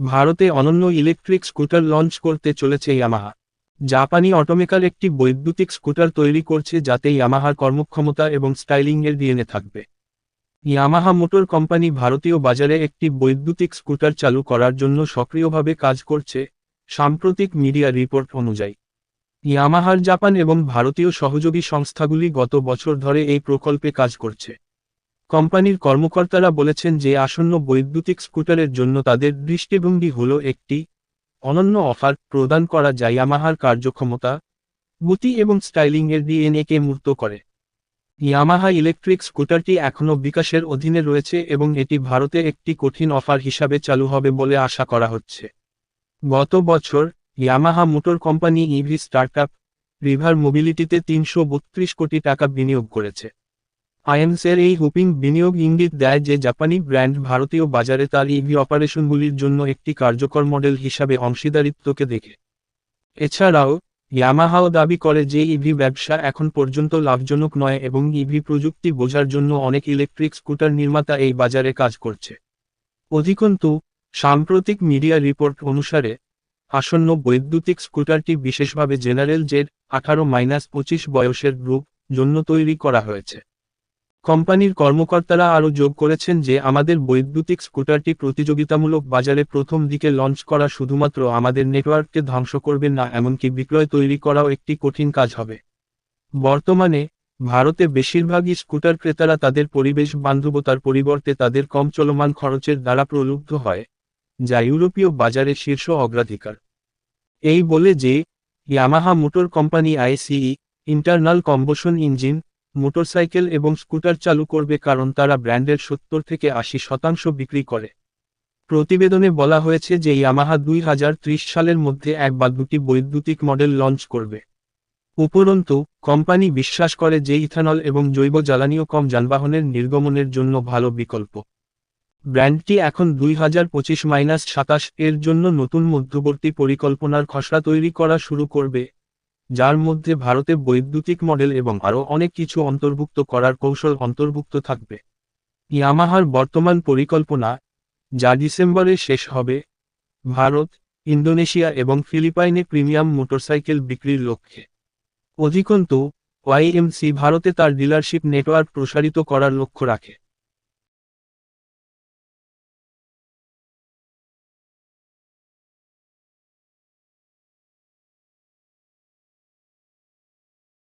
ভারতে অনন্য electric scooter launch করতে চলেছে ইয়ামাহা জাপানি অটোমেকার একটি বৈদ্যুতিক স্কুটার তৈরি করছে যাতে ইয়ামাহার কর্মক্ষমতা এবং স্টাইলিংয়ের ডিএনএ থাকবে। ইয়ামাহা মোটর কোম্পানি ভারতীয় বাজারে একটি বৈদ্যুতিক স্কুটার চালু করার জন্য সক্রিয়ভাবে কাজ করছে, সাম্প্রতিক মিডিয়া রিপোর্ট অনুযায়ী। ইয়ামাহার জাপান এবং ভারতীয় সহযোগী সংস্থাগুলি গত বছর ধরে এই প্রকল্পে কাজ করছে। কোম্পানির কর্মকর্তারা বলেছেন যে আসন্ন বৈদ্যুতিক স্কুটারের জন্য তাদের দৃষ্টিভঙ্গি হল একটি অনন্য অফার প্রদান করা যা ইয়ামাহার কার্যক্ষমতা, গতি এবং স্টাইলিং এর ডিএনএকে মূর্ত করে। ইয়ামাহা ইলেকট্রিক স্কুটারটি এখনও বিকাশের অধীনে রয়েছে এবং এটি ভারতে একটি কঠিন অফার হিসাবে চালু হবে বলে আশা করা হচ্ছে। গত বছর Yamaha motor company EV startup River মোবিলিটিতে তিনশো বত্রিশ কোটি টাকা বিনিয়োগ করেছে। আইএমসের এই হুপিং বিনিয়োগ ইঙ্গিত দেয় যে জাপানি ব্র্যান্ড ভারতীয় বাজারে তার ইভি অপারেশনগুলির জন্য একটি কার্যকর মডেল হিসাবে অংশীদারিত্বকে দেখে। এছাড়াও ইয়ামাহাও দাবি করে যে ইভি ব্যবসা এখন পর্যন্ত লাভজনক নয় এবং ইভি প্রযুক্তি বোঝার জন্য অনেক ইলেকট্রিক স্কুটার নির্মাতা এই বাজারে কাজ করছে। অধিকন্তু, সাম্প্রতিক মিডিয়া রিপোর্ট অনুসারে আসন্ন বৈদ্যুতিক স্কুটারটি বিশেষভাবে জেনারেল জেড আঠারো মাইনাস পঁচিশ বয়সের গ্রুপ জন্য তৈরি করা হয়েছে। কোম্পানির কর্মকর্তারা আরও যোগ করেছেন যে আমাদের বৈদ্যুতিক স্কুটারটি প্রতিযোগিতামূলক বাজারে প্রথম দিকে লঞ্চ করা শুধুমাত্র আমাদের নেটওয়ার্ককে ধ্বংস করবে না, এমনকি বিক্রয় তৈরি করাও একটি কঠিন কাজ হবে। বর্তমানে ভারতে বেশিরভাগই স্কুটার ক্রেতারা তাদের পরিবেশ বান্ধবতার পরিবর্তে তাদের কম চলমান খরচের দ্বারা প্রলুব্ধ হয়। যা ইউরোপীয় বাজারে শীর্ষ অগ্রাধিকার। এই বলে যে, Yamaha motor company ICE, internal combustion engine, motorcycle এবং স্কুটার চালু করবে কারণ তারা ব্র্যান্ডের সত্তর থেকে আশি শতাংশ বিক্রি করে। প্রতিবেদনে বলা হয়েছে যে ইয়ামাহা দুই হাজার ত্রিশ সালের মধ্যে এক বা দুটি বৈদ্যুতিক মডেল লঞ্চ করবে। উপরন্তু, কোম্পানি বিশ্বাস করে যে ইথানল এবং জৈব জ্বালানীয় কম যানবাহনের নির্গমনের জন্য ভালো বিকল্প। ব্র্যান্ডটি এখন দুই হাজার পঁচিশ মাইনাস সাতাশ এর জন্য নতুন মধ্যবর্তী পরিকল্পনার খসড়া তৈরি করা শুরু করবে, যার মধ্যে ভারতে বৈদ্যুতিক মডেল এবং আরও অনেক কিছু অন্তর্ভুক্ত করার কৌশল অন্তর্ভুক্ত থাকবে। ইয়ামাহার বর্তমান পরিকল্পনা, যা ডিসেম্বরে শেষ হবে, ভারত, ইন্দোনেশিয়া এবং ফিলিপাইনে প্রিমিয়াম মোটরসাইকেল বিক্রির লক্ষ্যে। অধিকন্তু ওয়াইএমসি ভারতে তার ডিলারশিপ নেটওয়ার্ক প্রসারিত করার লক্ষ্য রাখে।